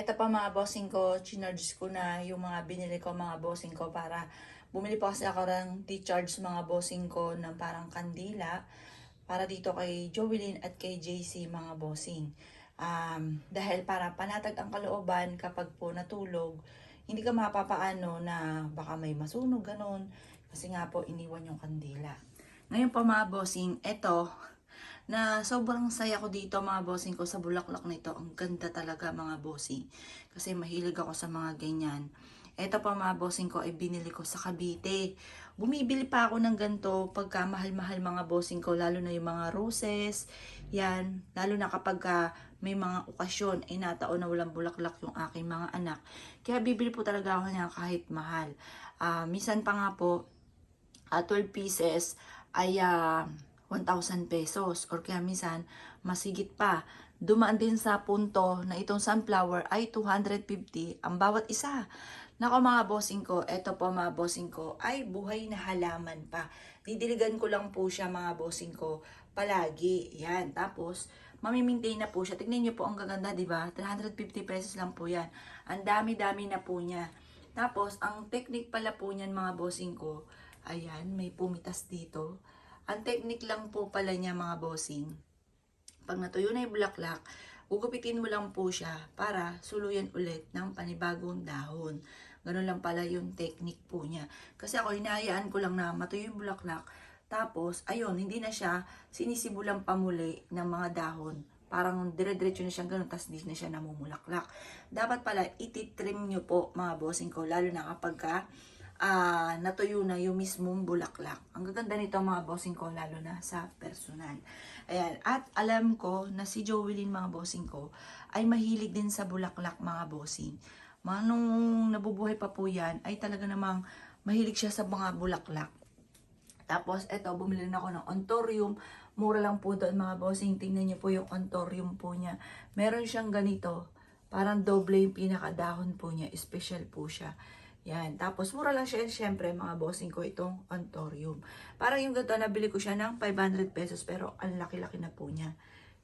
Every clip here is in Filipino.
Ito pa mga bossing ko, chinarge ko na yung mga binili ko mga bossing ko para bumili po kasi ako ng t-charge mga bossing ko ng parang kandila para dito kay Jovelyn at kay JC mga bossing. Um, dahil para panatag ang kalooban kapag po natulog, hindi ka mapapaano na baka may masunog ganon kasi nga po iniwan yung kandila. Ngayon pa mga bossing, eto, na sobrang saya ko dito mga bossing ko sa bulaklak nito. Ang ganda talaga mga bossing. Kasi mahilig ako sa mga ganyan. Ito pa mga bossing ko ay binili ko sa Cavite. Bumibili pa ako ng ganito pagka mahal-mahal mga bossing ko. Lalo na yung mga roses. Yan. Lalo na kapag ka may mga okasyon ay nataon na walang bulaklak yung aking mga anak. Kaya bibili po talaga ako niya kahit mahal. Ah, minsan pa nga po, ah, 12 pieces ay ah, 1,000 pesos or kaya minsan masigit pa. Dumaan din sa punto na itong sunflower ay 250 ang bawat isa. Nako mga bossing ko, eto po mga bossing ko, ay buhay na halaman pa. Didiligan ko lang po siya mga bossing ko palagi. Yan. Tapos, mamimaintain na po siya. Tignan niyo po ang gaganda, di ba? 350 pesos lang po yan. Ang dami-dami na po niya. Tapos, ang technique pala po niyan mga bossing ko, ayan, may pumitas dito. Ang technique lang po pala niya mga bossing, pag natuyo na yung bulaklak, gugupitin mo lang po siya para suluyan ulit ng panibagong dahon. Ganun lang pala yung technique po niya. Kasi ako, hinahayaan ko lang na matuyo yung bulaklak. Tapos, ayun, hindi na siya sinisibulang pamuli ng mga dahon. Parang dire-diretso na siyang ganun, tapos hindi na siya namumulaklak. Dapat pala, ititrim nyo po, mga bossing ko, lalo na kapag ka, ah, natuyo na yung mismong bulaklak. Ang gaganda nito mga bossing ko, lalo na sa personal. Ayan. At alam ko na si Joelyn mga bossing ko ay mahilig din sa bulaklak mga bossing. Mga nung nabubuhay pa po yan, ay talaga namang mahilig siya sa mga bulaklak. Tapos, eto, bumili na ako ng ontorium. Mura lang po doon mga bossing. Tingnan niyo po yung ontorium po niya. Meron siyang ganito. Parang doble yung pinakadahon po niya. Special po siya. Yan. Tapos, mura lang siya. Siyempre, mga bossing ko, itong ontorium. Parang yung ganito, nabili ko siya ng 500 pesos. Pero, ang laki-laki na po niya.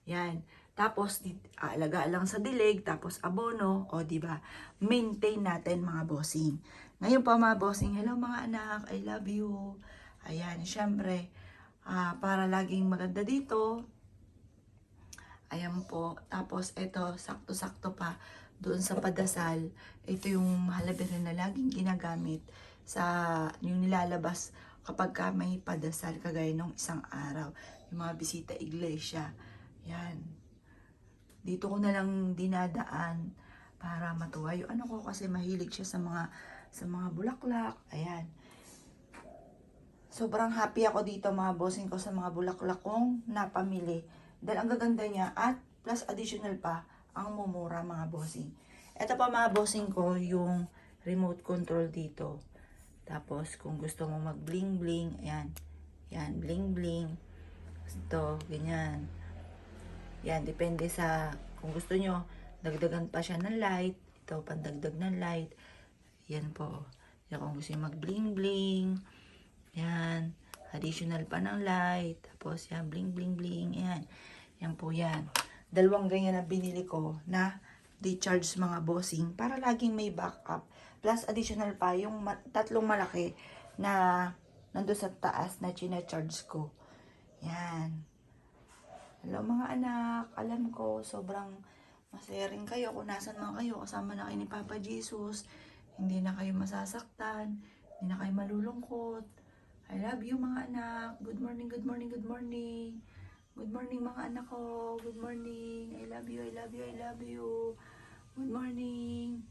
Yan. Tapos, alaga lang sa dilig. Tapos, abono. O, ba Maintain natin, mga bossing. Ngayon pa, mga bossing. Hello, mga anak. I love you. Ayan. Siyempre, ah, para laging maganda dito. Ayan po. Tapos, ito, sakto-sakto pa doon sa padasal, ito yung mahalaga na laging ginagamit sa yung nilalabas kapag ka may padasal kagaya nung isang araw. Yung mga bisita iglesia. Yan. Dito ko na lang dinadaan para matuwa. Yung ano ko kasi mahilig siya sa mga sa mga bulaklak. Ayan. Sobrang happy ako dito mga bossing ko sa mga bulaklak kong napamili. Dahil ang gaganda niya at plus additional pa ang mumura mga bossing. Ito pa mga bossing ko yung remote control dito. Tapos kung gusto mo mag bling bling, ayan. Yan, bling bling. Ito, ganyan. Yan, depende sa kung gusto nyo, dagdagan pa siya ng light. Ito, pandagdag ng light. Yan po. Yan, kung gusto nyo mag bling bling. Yan. Additional pa ng light. Tapos yan, bling bling bling. Yan. Yan po yan dalawang ganyan na binili ko na di-charge mga bossing para laging may backup. Plus additional pa yung ma- tatlong malaki na nando sa taas na china-charge ko. Yan. Hello mga anak, alam ko sobrang masaya rin kayo kung nasan man kayo kasama na kayo ni Papa Jesus. Hindi na kayo masasaktan, hindi na kayo malulungkot. I love you mga anak. Good morning, good morning, good morning. Good morning mga anak ko. Good morning. I love you, I love you, I love you. Good morning.